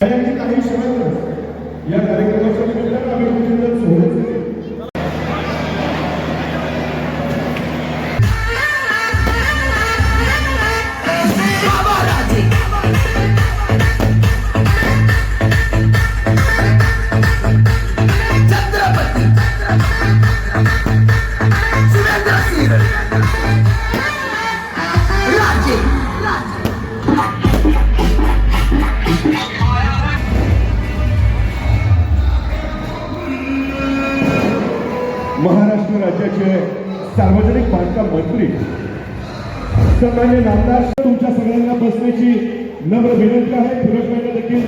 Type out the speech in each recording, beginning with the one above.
त्यांची काही असण्याची नम्र विनंती आहे. फिरोजबाईंना देखील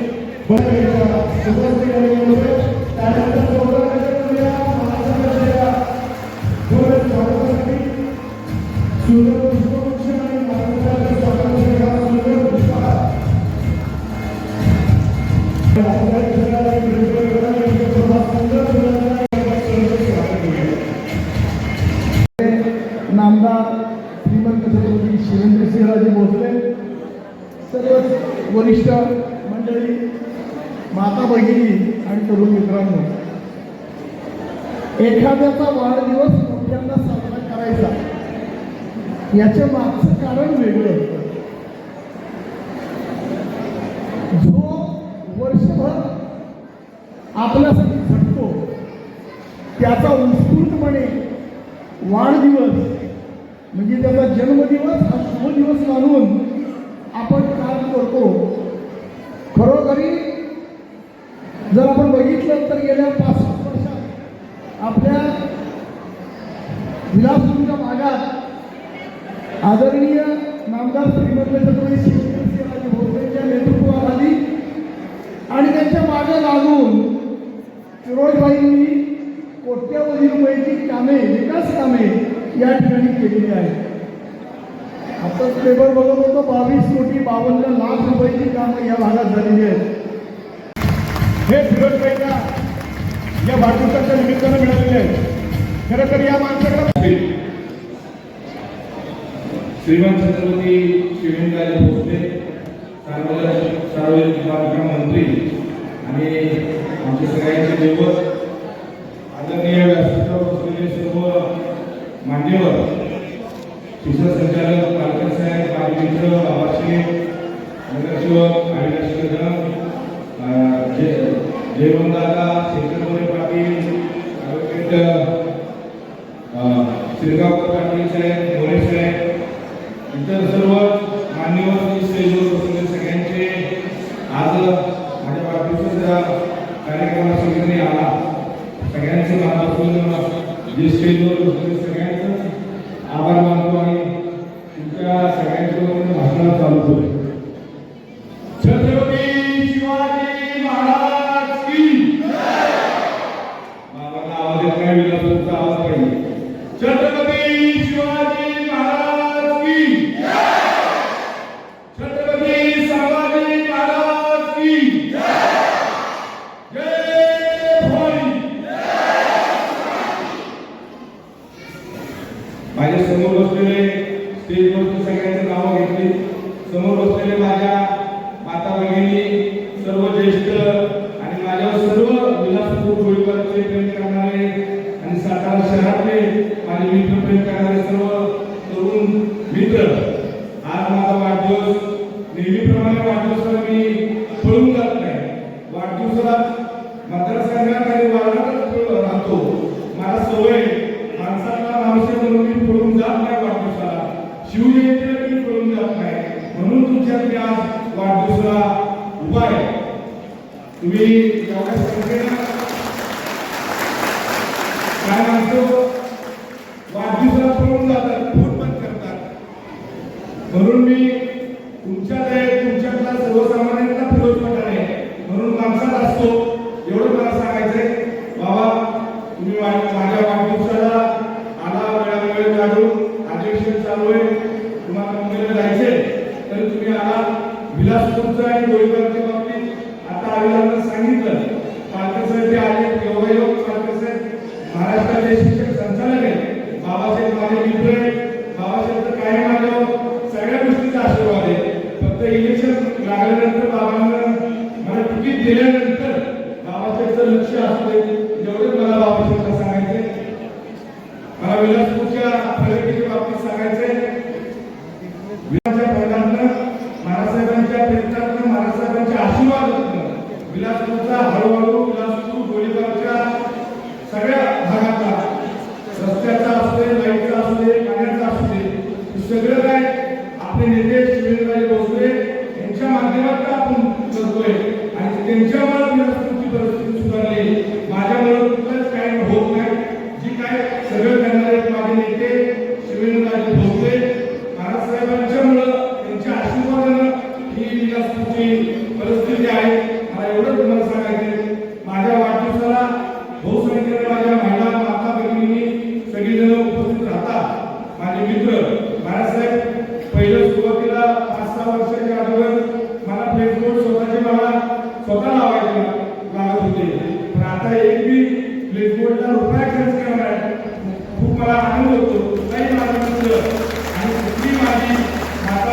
बसण्याच्या त्यानंतर याच्या मागचं कारण वेगळं असतं जो वर्षभर आपल्यासाठी झटतो त्याचा उत्स्फूर्तपणे वाढदिवस म्हणजे त्याचा जन्मदिवस हा शुभदिवस मानून आपण काम करतो. खरोखरी जर आपण बघितलं तर गेल्या पाच सात वर्षात आपल्या विलासपूरच्या भागात आदरणीय नामदार श्रीमंत छत्रपती शिवसेनाजी भोसलेच्या नेतृत्वाखाली आणि त्यांच्या मागे लागून फिरोजबाईंनी कोट्यवधी रुपयाची कामे विकास कामे या ठिकाणी केलेली आहेत. आताच पेपर बघत होतो बावीस कोटी बावन्न लाख रुपयाची कामं या भागात झालेली आहेत. हे फिरोजबाईंना या वाढदिवसाच्या निमित्तानं मिळालेले आहेत. खरं तर या माणसाकडे श्रीमंत छत्रपती शिवेंद्रराजे भोसले सार्वजनिक सार्वजनिक बांधकाम मंत्री आणि आमचे सगळ्यांचे दैवत आदरणीय व्यासपीठावर बसलेले सर्व मान्यवर शिक्षण संचालक पालकर साहेब बालमित्र बाबाश्री नगरसेवक अविनाश कदम अं, जय जयवंतदादा शेखर पाटील ॲडव्होकेट अं, पाटील साहेब इतर सर्व मान्यवर स्टेजवर बसलेले सगळ्यांचे आज माझ्या वाढदिवसाच्या कार्यक्रमाला सगळ्यांनी आला. सगळ्यांचे मनापासून जे स्टेजवर बसलेले सगळ्यांचं आभार मानतो आणि तुमच्या सगळ्यांकडून भाषण चालू होईल छत्रपती शिवाजी महाराज की बाबांना आवाज येत नाही विलासपूरचा आवाज पाहिजे छत्रपती शिवाजी महाराज की छत्रपती संभाजी महाराज की जय भवानी माझ्यासमोर बसलेले स्टेजवरती सगळ्यांची नावं घेतली समोर बसलेले माझ्या माता भगिनी सर्व ज्येष्ठ आणि माझ्यावर सर्व विलासपूर गोळीबारचे प्रेम करणारे आणि सातारा शहरातले माझे मित्र प्रेम करणारे सर्व तरुण मित्र आज माझा वाढदिवस नेहमीप्रमाणे वाढदिवसाला मी पळून जात नाही वाढदिवसाला मतदारसंघात आणि वार्डातच पळ- राहतो मला सवय माणसाला माणसे म्हणून मी पळून जात नाही वाढदिवसाला शिवजयंतीला मी पळून जात नाही म्हणून तुमच्याकडे आज वाढदिवसाला उभा आहे तुम्ही एवढ्या संख्येनं काय माणसं वाढदिवसाला पळून जातात फोन बंद करतात म्हणून मी तुमच्या तुमच्यातला सर्वसामान्यांना फिरोज आहे म्हणून माणसात असतो एवढं मला सांगायचंय बाबा तुम्ही वा- माझ्या वाढदिवसाला आला वेळा वेळ काढून अधिवेशन चालू आहे तुम्हाला मुंबईला जायचंय तरी तुम्ही आला विलासपूरचं आणि गोळीबारच्या बाबतीत आता आविलांना सांगितलं पालकर साहेब ते आले योगायोग पालकर महाराष्ट्र महाराष्ट्राचे संचालक आहेत. बाबासाहेब माझे मित्र आहेत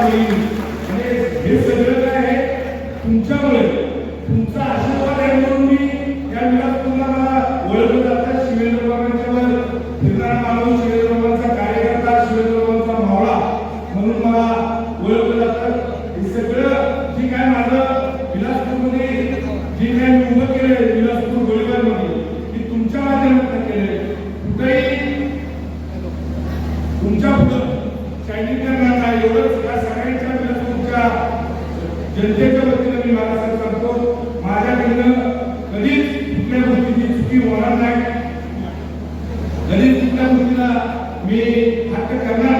Amen. मी हट्ट करणार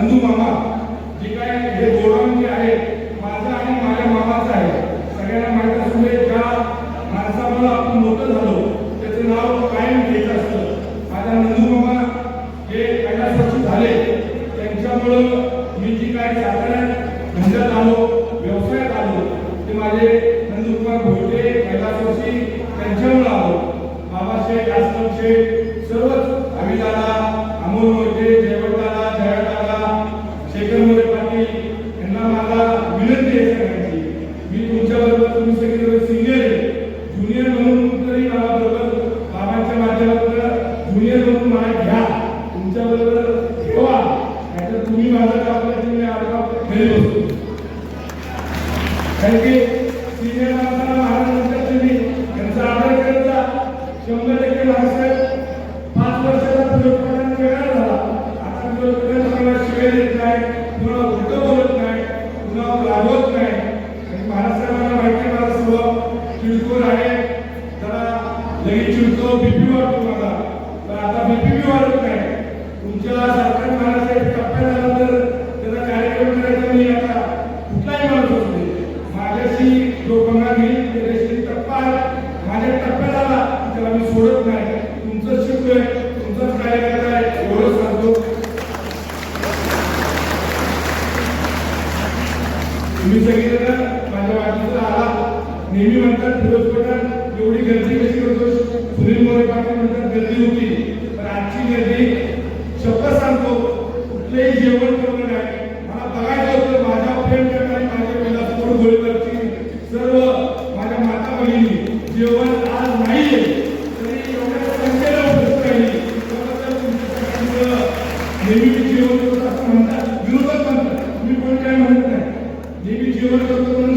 నందు ಇವರು ತಂದು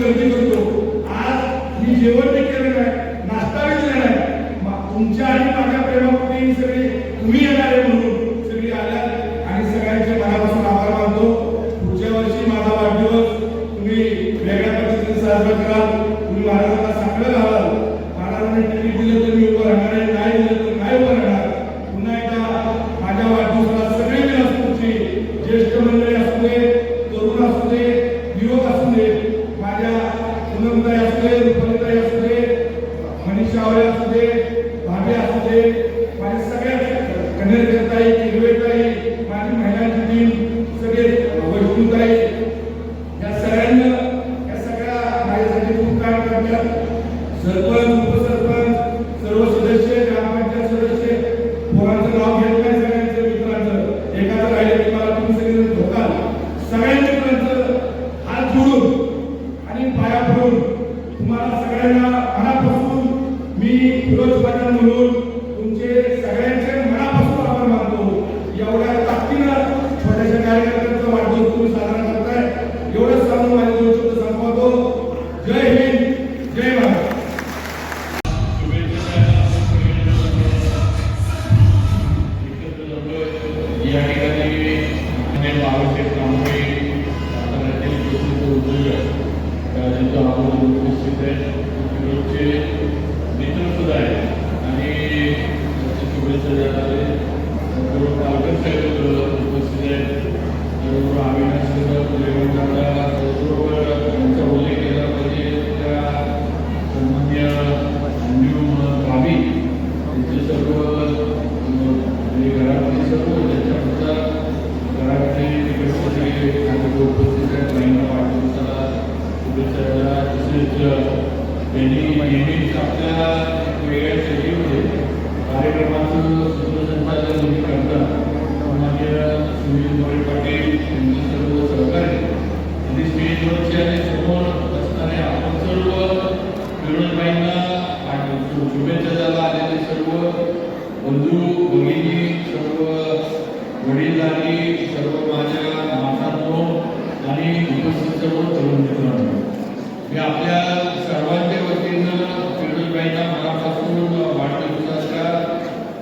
पेंडिंग पेंडिंग आपल्या वेगळ्या शेतीमध्ये कार्यक्रमाचं सूत्रसंचालन तुम्ही करता माझ्या सुनील मोरे पाटील यांचे सर्व सहकारी आणि स्टेजवरचे आणि समोर असणारे आपण सर्व मिळूनबाईंना आणि शुभेच्छा द्यायला आलेले सर्व बंधू भगिनी सर्व वडील आणि सर्व माझ्या मातांनो आणि उपस्थित सर्व तरुण मित्रांनो मी आपल्या सर्वांच्या वतीनं किरणबाईंना मनापासून वाढदिवसाच्या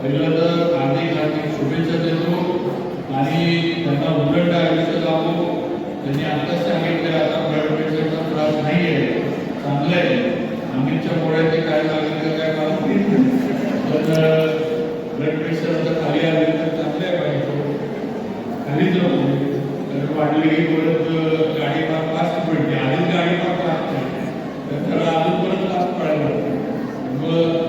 पहिल्यांदा हार्दिक हार्दिक शुभेच्छा देतो. आणि त्यांना उलट आयुष्य लावू त्यांनी आत्ताच सांगितलं आता ब्लड प्रेशरचा त्रास नाही आहे चांगलं आहे आम्हीच्या मुळे काय काय तर काय कारण ब्लड प्रेशर जर खाली आले तर चांगले पाहिजे खालीच राहू कारण वाढली की परत गाडी पाच मिळते आधीच गाडी पाच लागते त्याला अजूनपर्यंत असं पाळायला मग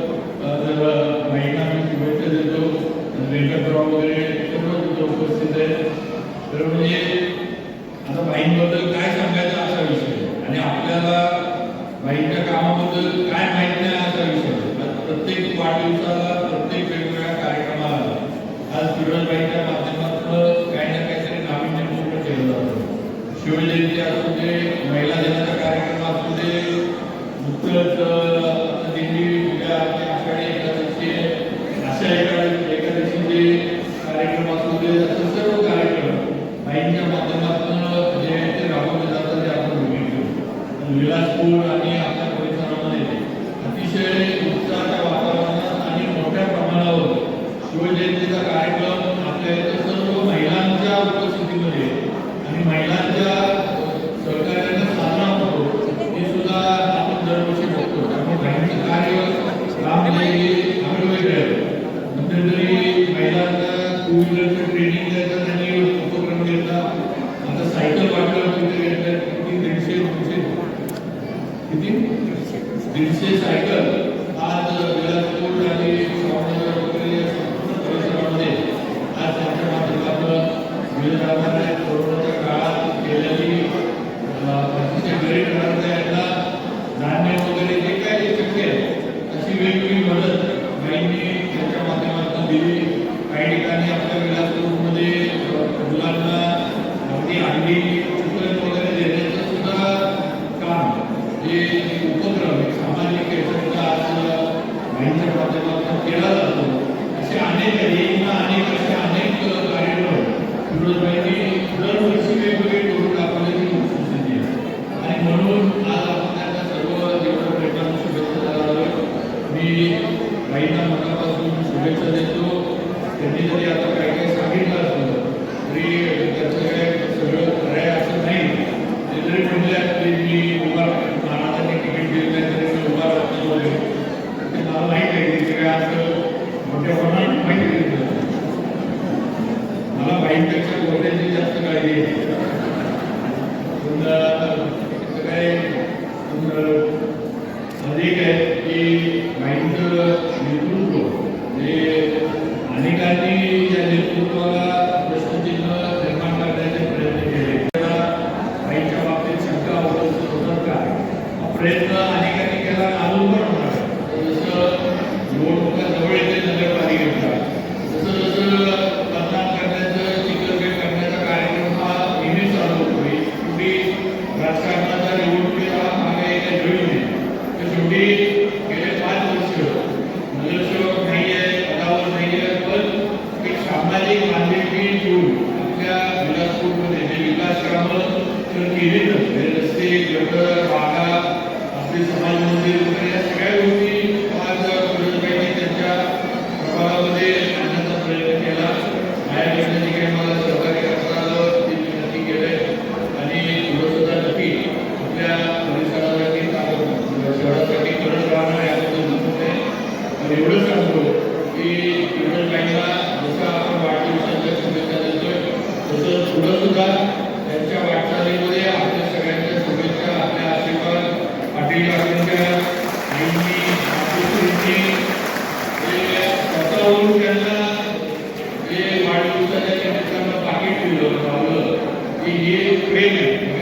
విశేష नेतृत्व जे अनेकांनी या नेतृत्वाला इथं बागा आपली समाज मंदिर त्यांना जे वाढदिवसाच्या कार्यक्रमात पाकिट दिलं लावलं की हे प्रेम आहे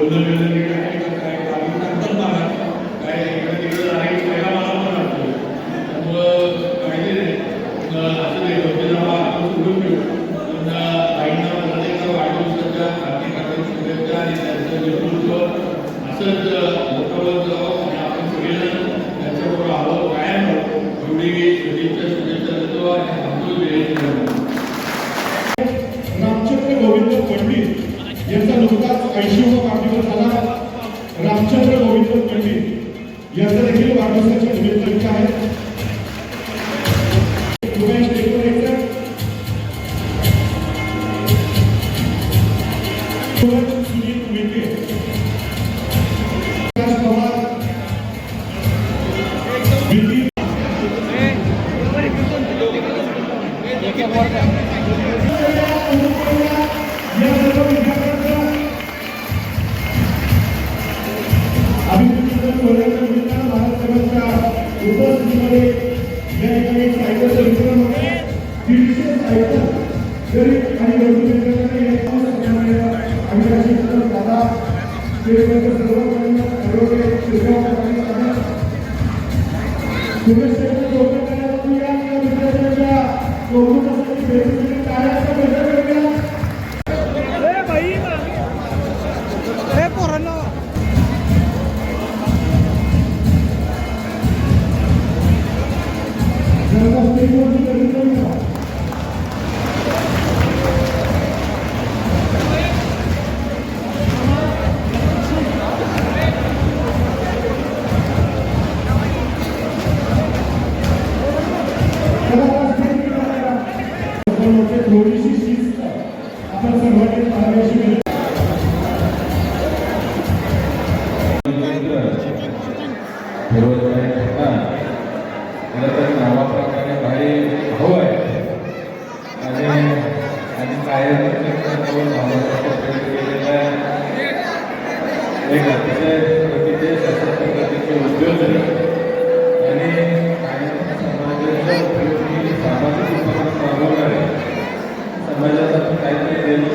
Aleluia. हिरवतभाई ठिकाण मला तर नावाप्रमाणे भाई भाऊ आहे. आणि आणि कायम भावाचा केलेला एक अतिशय अतिशय अशा प्रकारचे उद्योग आणि कायम समाजाच्या सामाजिक उपक्रम राबवणार आहे समाजासाठी काहीतरी देणं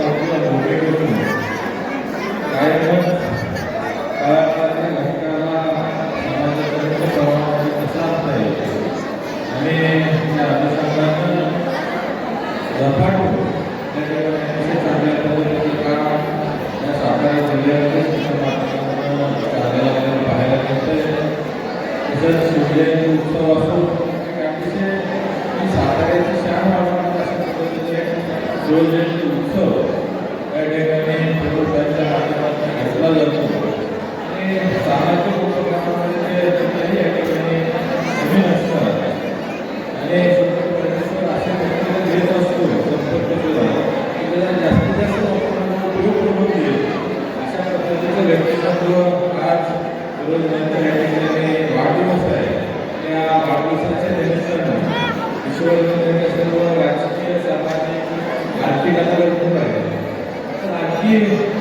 Amen. सर्व